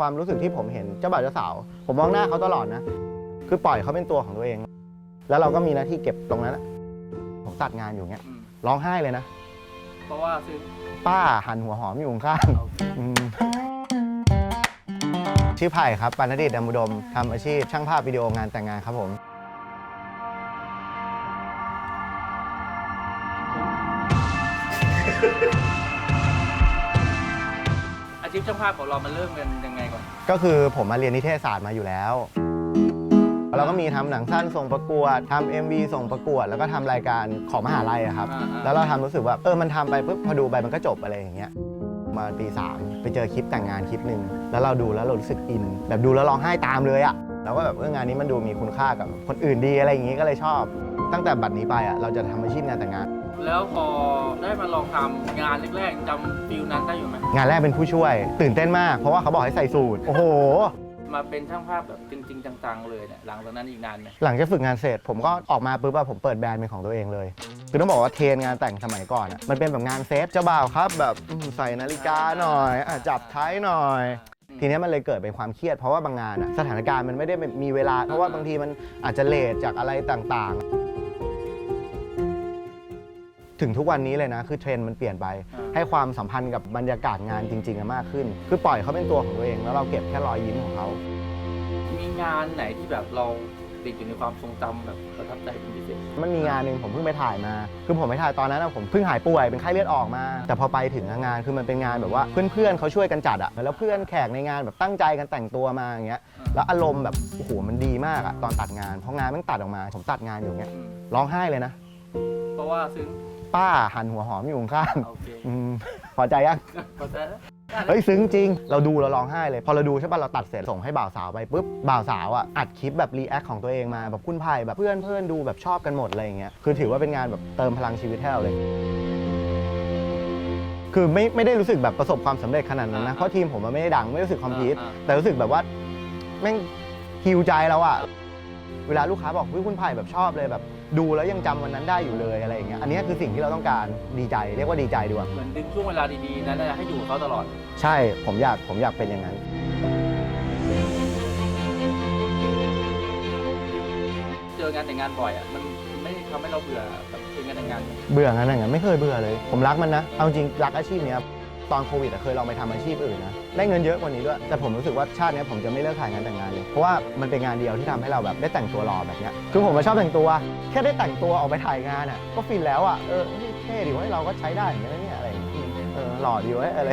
ความรู้สึกที่ผมเห็นเจ้าบ่าวเจ้าสาว ผมมองหน้าเขาตลอดนะ คือปล่อยเขาเป็นตัวของตัวเอง แล้วเราก็มีหน้าที่เก็บตรงนั้นอะผมตัดงานอยู่เงี้ยอืมร้องไห้เลยนะ เพราะว่าซื้อป้าหันหัวหอมอยู่ข้างโอเคๆอืมชื่อไผ่ครับปานดิตดำอุดมทำอาชีพช่างภาพวิดีโองานแต่งงานครับผมอาชี พช่างภาพของเรามันเริ่มกันยังไงก่อน ก็คือผมมาเรียนนิเทศศาสตร์มาอยู่แล้ว เราก็มีทำหนังสั้นส่งประกวดทำ MV ส่งประกวด แล้วก็ทำรายการของมหาลัยอะครับ อ่าๆ แล้วเราทำรู้สึกว่าเออมันทำไปปุ๊บพอดูไปมันก็จบอะไรอย่างเงี้ยมาปีสามไปเจอคลิปแต่งงานคลิปหนึ่งแล้วเราดูแล้วเรารู้สึกอิน แบบดูแล้วร้องไห้ตามเลยอะ เราก็แบบเอองานนี้มันดูมีคุณค่ากับคนอื่นดีอะไรอย่างงี้ก็เลยชอบ ตั้งแต่บัดนี้ไปอะเราจะทำอาชีพงานแต่งงาน แล้วพอได้มาลองทำงานแรกๆจำฟิลนั้นได้อยู่ไหมงานแรกเป็นผู้ช่วย ตื่นเต้นมากเพราะว่าเขาบอกให้ใส่สูทโอ้โห มาเป็นช่างภาพแบบจริง ๆ จังๆเลยเนี่ยหลังจากนั้นอีกนานไหมหลังจากฝึกงานเสร็จผมก็ออกมาปุ๊บอะผมเปิดแบรนด์เป็นของตัวเองเลยคือต้องบอกว่าเทรนงานแต่งสมัยก่อนอะมันเป็นแบบงานเซตเจ้าบ่าวครับ แบบอืมใส่นาฬิกาหน่อยอะจับท้ายหน่อย ทีเนี้ยมันเลยเกิดเป็นความเครียดเพราะว่าบางงานอะสถานการณ์มันไม่ได้มีเวลา เพราะว่าบางทีมันอาจจะเลทจากอะไรต่างๆ ถึงทุกวันนี้เลยนะคือเทรนด์มันเปลี่ยนไปอ่าให้ความสัมพันธ์กับบรรยากาศงานจริงๆอะมากขึ้น คือปล่อยเขาเป็นตัวของตัวเอง แล้วเราเก็บแค่รอยยิ้มของเขามีงานไหนที่แบบเรา ติดอยู่ในความทรงจำแบบประทับใจเป็นพิเศษ มันมีงานหนึ่งผมเพิ่งไปถ่ายมา คือผมไปถ่ายตอนนั้นนะผมเพิ่งหายป่วยเป็นไข้เลือดออกมา แต่พอไปถึงงานคือมันเป็นงานแบบว่าเพื่อนๆเขาช่วยกันจัดอะแล้วเพื่อนแขกในงานแบบตั้งใจกันแต่งตัวมาอย่างเงี้ย แล้วอารมณ์แบบโอ้โหมันดีมากอะตอนตัดงานเพราะงานมันตัดออกมา ผมตัดงานอยู่เงี้ยอืมร้องไห้เลยนะ เพราะว่าซึ้งป้าหันหัวหอมอยู่ข้างโอเคๆอืมพอใจยังเข้าใจแล้ว เฮ้ยซึ้งจริง เราดูเราร้องไห้เลย พอเราดูใช่ป่ะเราตัดเสร็จส่งให้บ่าวสาวไปปุ๊บบ่าวสาวอะอัดคลิปแบบรีแอคของตัวเองมาแบบคุณไผ่แบบเพื่อนเพื่อนดูแบบชอบกันหมดอะไรอย่างเงี้ยคือถือว่าเป็นงานแบบเติมพลังชีวิตให้เราเลย คือไม่ไม่ได้รู้สึกแบบประสบความสำเร็จขนาดนั้นนะเพราะทีมผมมันไม่ได้ดังไม่รู้สึกคอมพลีทอ่าแต่รู้สึกแบบว่าแม่งฮิวใจเราอะเวลาลูกค้าบอกวิคุณไผ่แบบชอบเลยแบบ ดูแล้วยังจำวันนั้นได้อยู่เลยอะไรอย่างเงี้ยอันนี้คือสิ่งที่เราต้องการดีใจ เรียกว่าดีใจดีกว่าเหมือนดึงช่วงเวลาดีๆนั้นนะให้อยู่กับเขาตลอด ใช่ผมอยากผมอยากเป็นอย่างนั้น เจองานแต่งงานบ่อยอะมันไม่ทำให้เราเบื่อแบบเจองานแต่งงานไหมเบื่องานอย่างนั้นไม่เคยเบื่อเลย ผมรักมันนะเอาจริงรักอาชีพเนี้ย ตอนโควิดอะเคยลองไปทำอาชีพอื่นนะได้เงินเยอะกว่านี้ด้วย แต่ผมรู้สึกว่าชาติเนี้ยผมจะไม่เลิกถ่ายงานแต่งงานเลย เพราะว่ามันเป็นงานเดียวที่ทำให้เราแบบได้แต่งตัวหล่อแบบเนี้ยคือผมมาชอบแต่งตัว แค่ได้แต่งตัวออกไปถ่ายงานอะก็ฟินแล้วอะเออเท่ดีเว่าเราก็ใช้ได้เหมือนกันนะเนี่ยอะไรอย่างเงี้ยเออหล่อดีเว้ยอะไร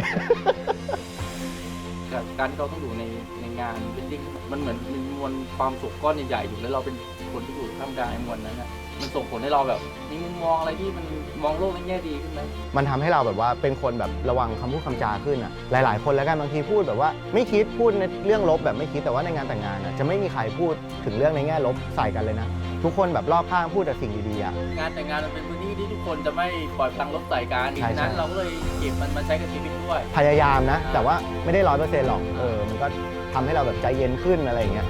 กับการที่เราต้องอยู่ในในงานเวดดิ้งมันเหมือนมีมวลความสุขก้อนใหญ่ๆอยู่แล้วเราเป็นคนที่อยู่ท่ามกลางไอ้มวลนั้นอะมันส่งผลให้เราแบบมีมุมมองอะไรที่มันมองโลกในแง่ดีขึ้นไหมมันทำให้เราแบบว่าเป็นคนแบบระวังคำพูดคำจาขึ้นอะหลาย ๆ คนแล้วกันบางทีพูดแบบว่าไม่คิดพูดในเรื่องลบแบบไม่คิดแต่ว่าในงานแต่งงานอะจะไม่มีใครพูดถึงเรื่องในแง่ลบใส่กันเลยนะ ทุกคนแบบรอบข้างพูดแต่สิ่งดีๆอะ งานแต่งงานมันเป็นพื้นที่ที่ทุกคนจะไม่ปล่อยพลังลบใส่กันใช่ดังนั้นใช่เราก็เลยเก็บมันมาใช้กับชีวิตด้วย พยายามนะ แต่ว่าไม่ได้ร้อยเปอร์เซ็นต์หรอกเออมันก็ทำให้เราแบบใจเย็นขึ้นอะไรอย่างเงี้ย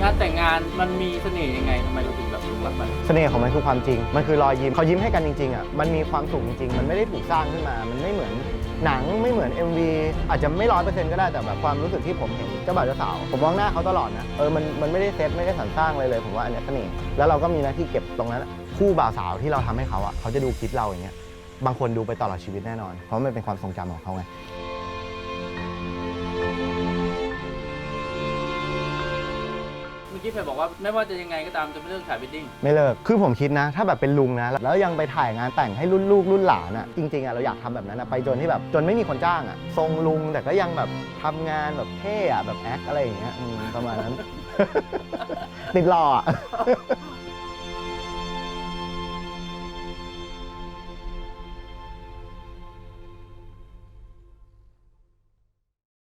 งานแต่งงานมันมีเสน่ห์ยังไงทำไมเราถึงแบบหลงรักมัน เสน่ห์ของมันคือความจริง มันคือรอยยิ้มเขายิ้มให้กันจริงๆอะ มันมีความสุขจริงๆ มันไม่ได้ถูกสร้างขึ้นมา มันไม่เหมือน หนังไม่เหมือน MV อาจจะไม่ร้อยเปอร์เซ็นต์ก็ได้แต่แบบความรู้สึกที่ผมเห็นเจ้าบ่าวเจ้าสาว ผมมองหน้าเขาตลอดนะเออมันมันไม่ได้เซตไม่ได้สรรสร้างเลยเลยผมว่าอันเนี้ยเสน่ห์แล้วเราก็มีหน้าที่เก็บตรงนั้นอะคู่บ่าวสาวที่เราทำให้เขาอะเขาจะดูคลิปเราอย่างเงี้ยบางคนดูไปตลอดชีวิตแน่นอน เพราะมันเป็นความทรงจำของเขาไง มื่อกี้เพจบอกว่าไม่ว่าจะยังไงก็ตามจะไม่เลิกถ่ายเวดดิ้ง ไม่เลิก คือผมคิดนะ ถ้าแบบเป็นลุงนะ แล้วยังไปถ่ายงานแต่งให้รุ่นลูกรุ่นหลานอะ่ะ จริงๆอะ่ะเราอยากทำแบบนั้นอะ่ะไปจนที่แบบจนไม่มีคนจ้างอะ่ะ ทรงลุงแต่ก็ยังแบบทำงานแบบเท่อะแบบแอคอะไรอย่างเงี้ยอืมประมาณนั้น ติดหล่ออะ